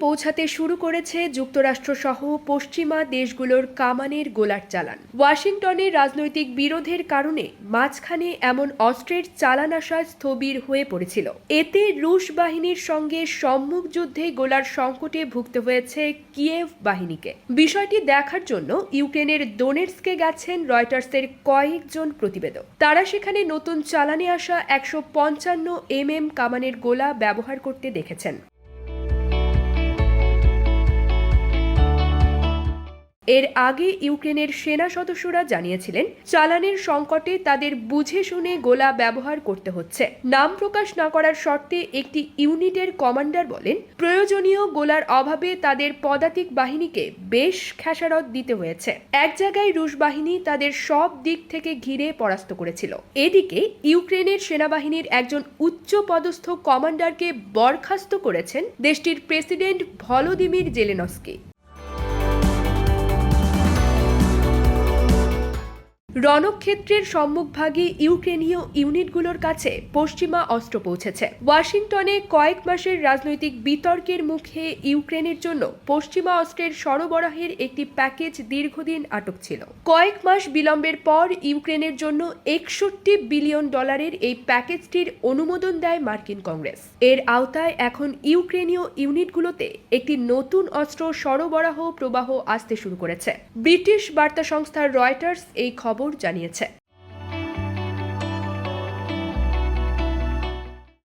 পৌঁছাতে শুরু করেছে যুক্তরাষ্ট্রসহ পশ্চিমা দেশগুলোর কামানের গোলার চালান। ওয়াশিংটনের রাজনৈতিক বিরোধের কারণে মাঝখানে এমন অস্ত্রের চালান আসা স্থবির হয়ে পড়েছিল। এতে রুশ বাহিনীর সঙ্গে সম্মুখ যুদ্ধে গোলার সংকটে ভুগতে হয়েছে কিয়েভ বাহিনীকে। বিষয়টি দেখার জন্য ইউক্রেনের ডোনেটসকে গেছেন রয়টার্সের কয়েকজন প্রতিবেদক। তারা সেখানে নতুন চালানে আসা একশো পঞ্চান্ন এম এম কামানের গোলা ব্যবহার করতে দেখেছেন। এর আগে ইউক্রেনের সেনা সদস্যরা জানিয়েছিলেন, চালানের সংকটে তাদের বুঝে শুনে গোলা ব্যবহার করতে হচ্ছে। নাম প্রকাশ না করার শর্তে একটি ইউনিটের কমান্ডার বলেন, প্রয়োজনীয় গোলার অভাবে তাদের পদাতিক বাহিনীকে বেশ খেসারত দিতে হয়েছে। এক জায়গায় রুশ বাহিনী তাদের সব দিক থেকে ঘিরে পরাস্ত করেছিল। এদিকে ইউক্রেনের সেনাবাহিনীর একজন উচ্চ পদস্থ কমান্ডারকে বরখাস্ত করেছেন দেশটির প্রেসিডেন্ট ভলোদিমির জেলেনস্কি। রণক্ষেত্রের সম্মুখভাগে ইউক্রেনীয় ইউনিটগুলোর কাছে পশ্চিমা অস্ত্র পৌঁছেছে। ওয়াশিংটনে কয়েক মাসের রাজনৈতিক বিতর্কের মুখে ইউক্রেনের জন্য পশ্চিমা অস্ত্রের সরবরাহের একটি প্যাকেজ দীর্ঘদিন আটক ছিল। কয়েক মাস বিলম্বের পর ইউক্রেনের জন্য একষট্টি বিলিয়ন ডলারের এই প্যাকেজটির অনুমোদন দেয় মার্কিন কংগ্রেস। এর আওতায় এখন ইউক্রেনীয় ইউনিটগুলোতে একটি নতুন অস্ত্র সরবরাহ প্রবাহ আসতে শুরু করেছে। ব্রিটিশ বার্তা সংস্থা রয়টার্স এই খবর জানিয়েছে।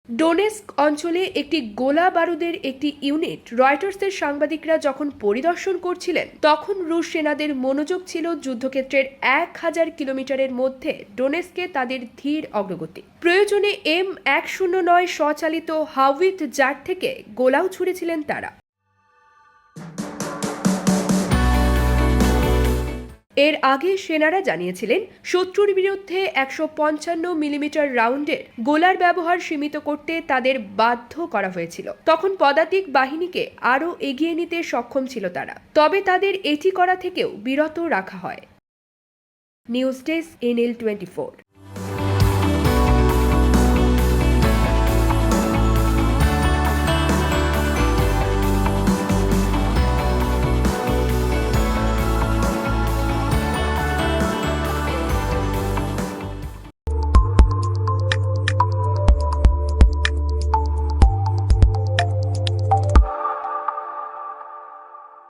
ডোনেস্ক অঞ্চলে একটি গোলা বারুদের একটি ইউনিট রয়টার্সের সাংবাদিকরা যখন পরিদর্শন করছিলেন, তখন রুশ সেনাদের মনোযোগ ছিল যুদ্ধক্ষেত্রের এক হাজার কিলোমিটারের মধ্যে ডোনেস্কে তাদের ধীর অগ্রগতি। প্রয়োজনে এম এক শূন্য নয় স্বচালিত হাউইথ জার থেকে গোলাও ছুড়েছিলেন তারা। এর আগে সেনারা জানিয়েছিলেন, শত্রুর বিরুদ্ধে একশো পঞ্চান্ন মিলিমিটার রাউন্ডের গোলার ব্যবহার সীমিত করতে তাদের বাধ্য করা হয়েছিল। তখন পদাতিক বাহিনীকে আরও এগিয়ে নিতে সক্ষম ছিল তারা। তবে তাদের এটি করা থেকেও বিরত রাখা হয়। News desk, NL twenty four.